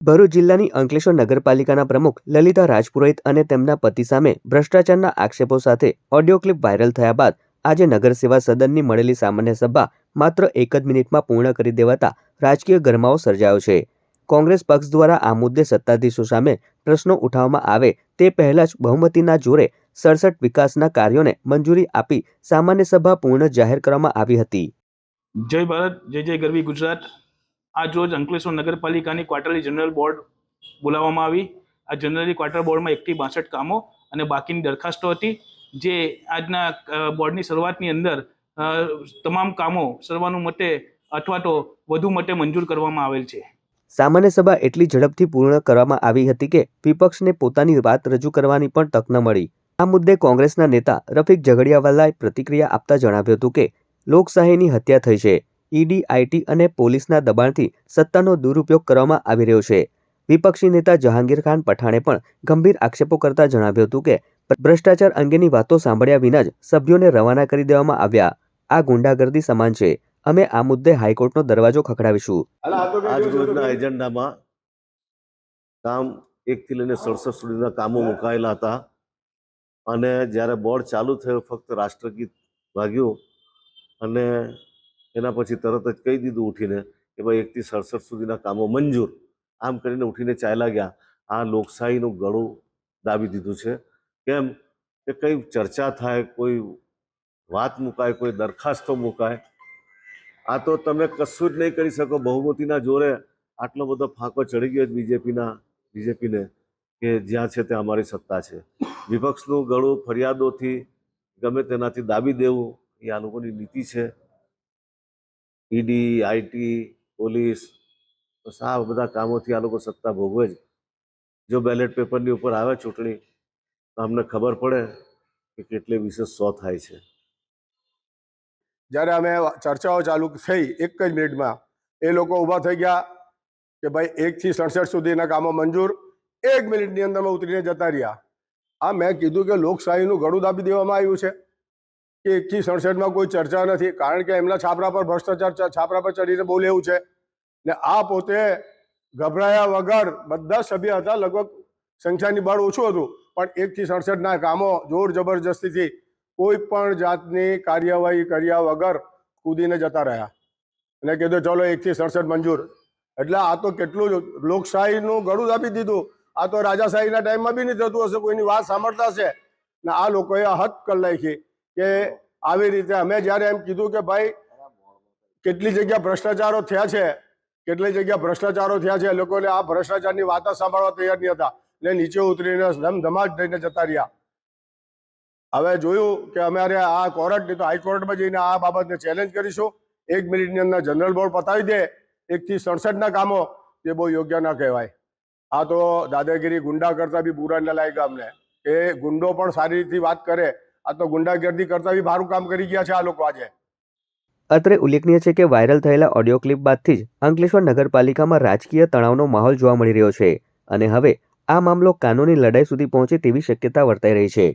ભરૂચ જિલ્લાની અંકલેશ્વર નગરપાલિકાના પ્રમુખ લલિતા રાજપુરોહિત અને તેમના પતિ સામે ભ્રષ્ટાચારના આક્ષેપો સાથે ઓડિયો ક્લિપ વાયરલ થયા બાદ આજે નગરસેવા સદનની મળેલી સામાન્ય સભા માત્ર એક જ મિનિટમાં પૂર્ણ કરી દેવાતા રાજકીય ગરમાવો સર્જાયો છે. કોંગ્રેસ પક્ષ દ્વારા આ મુદ્દે સત્તાધીશો સામે પ્રશ્નો ઉઠાવવામાં આવે તે પહેલા જ બહુમતીના જોરે સડસઠ વિકાસના કાર્યોને મંજૂરી આપી સામાન્ય સભા પૂર્ણ જાહેર કરવામાં આવી હતી. જય ભારત, જય જય ગરવી ગુજરાત. આજ રોજ અંકલેશ્વર નગરપાલિકાની ક્વાર્ટરલી જનરલ બોર્ડ બોલાવવામાં આવી. આ જનરલી ક્વાર્ટર બોર્ડમાં એકથી બાસઠ કામો અને બાકીની દરખાસ્તો હતી. જે આજના બોર્ડની શરૂઆતની અંદર તમામ કામો સર્વાનુમતે અથવા તો વધુ મતે મંજૂર કરવામાં આવેલ છે. સામાન્ય સભા એટલી ઝડપથી પૂર્ણ કરવામાં આવી હતી કે વિપક્ષને પોતાની વાત રજૂ કરવાની પણ તક ન મળી. આ મુદ્દે કોંગ્રેસના નેતા રફીક ઝઘડિયાવાલાએ પ્રતિક્રિયા આપતા જણાવ્યું હતું કે લોકશાહીની હત્યા થઈ છે. ઈડી આઈટી અને પોલીસના દબાણથી સત્તાનો દુરુપયોગ કરવામાં આવી રહ્યો છે. વિપક્ષી નેતા જહાંગીર ખાન પઠાણે પણ ગંભીર આક્ષેપો કરતા જણાવ્યું હતું કે ભ્રષ્ટાચાર અંગેની વાતો સાંભળ્યા વિના જ સભ્યોને રવાના કરી દેવામાં આવ્યા. આ ગુંડાગર્દી સમાન છે. અમે આ મુદ્દે હાઈકોર્ટનો દરવાજો ખખડાવીશું. આજ એજન્ડામાં કામ એકથી લઈને સડસઠ સુધીના કામો મુકાયેલા હતા. અને જ્યારે બોર્ડ ચાલુ થયો ફક્ત રાષ્ટ્રગીત વાગ્યું. અને એના પછી તરત જ કહી દીધું ઉઠીને કે ભાઈ એકથી સડસઠ સુધીના કામો મંજૂર. આમ કરીને ઉઠીને ચાલ્યા ગયા. આ લોકશાહીનું ગળું દાબી દીધું છે. કેમ કે કંઈ ચર્ચા થાય, કોઈ વાત મુકાય, કોઈ દરખાસ્તો મુકાય, આ તો તમે કશું જ નહીં કરી શકો. બહુમતીના જોરે આટલો બધો ફાંકો ચડી ગયો બીજેપીના, બીજેપીને કે જ્યાં છે ત્યાં અમારી સત્તા છે. વિપક્ષનું ગળું ફરિયાદોથી ગમે તેનાથી દાબી દેવું એ આ લોકોની નીતિ છે. ઈડી આઈટી પોલીસ બસ આ બધા કામોથી આ લોકો સત્તા ભોગવે જ જો બેલેટ પેપરની ઉપર આવે ચૂંટણી, તો અમને ખબર પડે કે કેટલી વિશેષ સો થાય છે. જ્યારે અમે ચર્ચાઓ ચાલુ થઈ એક જ મિનિટમાં, એ લોકો ઊભા થઈ ગયા કે ભાઈ એકથી સડસઠ સુધીના કામો મંજૂર, એક મિનિટની અંદરમાં ઉતરીને જતા રહ્યા. આ મેં કીધું કે લોકશાહીનું ગળું દાબી દેવામાં આવ્યું છે. કે એકથી સડસઠમાં કોઈ ચર્ચા નથી. કારણ કે એમના છાપરા પર ભ્રષ્ટાચાર છાપરા પર ચડીને બહુ લેવું છે. ને આ પોતે ગભરાયા વગર બધા સભ્ય હતા. લગભગ સંખ્યાની બળ ઓછું હતું. પણ એકથી સડસઠના કામો જોર જબરજસ્તીથી કોઈ પણ જાતની કાર્યવાહી કર્યા વગર કૂદીને જતા રહ્યા. અને કીધું, ચલો, એકથી સડસઠ મંજૂર. એટલે આ તો કેટલું લોકશાહીનું ગળું આપી દીધું. આ તો રાજાશાહીના ટાઈમમાં બી નહીં થતું હશે. કોઈની વાત સાંભળતા હશે. ને આ લોકોએ હદ કરી નાખી. કે આવી રીતે અમે જ્યારે એમ કીધું કે ભાઈ, કેટલી જગ્યા ભ્રષ્ટાચારો થયા છે, કેટલી જગ્યા ભ્રષ્ટાચારો થયા છે, લોકોને આ ભ્રષ્ટાચારની વાતો સાંભળવા તૈયાર નહીં હતા ને નીચે ઉતરીને ધમધમાટ થઈને જતા રહ્યા. હવે જોયું કે અમારે આ કોર્ટ નહીં તો હાઈકોર્ટમાં જઈને આ બાબતને ચેલેન્જ કરીશું. એક મિનિટની અંદર જનરલ બોર્ડ પતાવી દે. એકથી સડસઠના કામો એ બહુ યોગ્ય ના કહેવાય. આ તો દાદાગીરી ગુંડા કરતા બી બુરા ના લાગ્યા અમને. એ ગુંડો પણ સારી રીતે વાત કરે. આ તો ગુંડાગર્દી કરતા બી ભારું કામ કરી ગયા છે આ લોકો આજે. અત્રે ઉલ્લેખનીય છે કે વાયરલ થયેલા ઓડિયો ક્લિપ બાદથી જ અંકલેશ્વર નગરપાલિકામાં રાજકીય તણાવનો માહોલ જોવા મળી રહ્યો છે અને હવે આ મામલો કાનૂની લડાઈ સુધી પહોંચે તેવી શક્યતા વર્તાઈ રહી છે.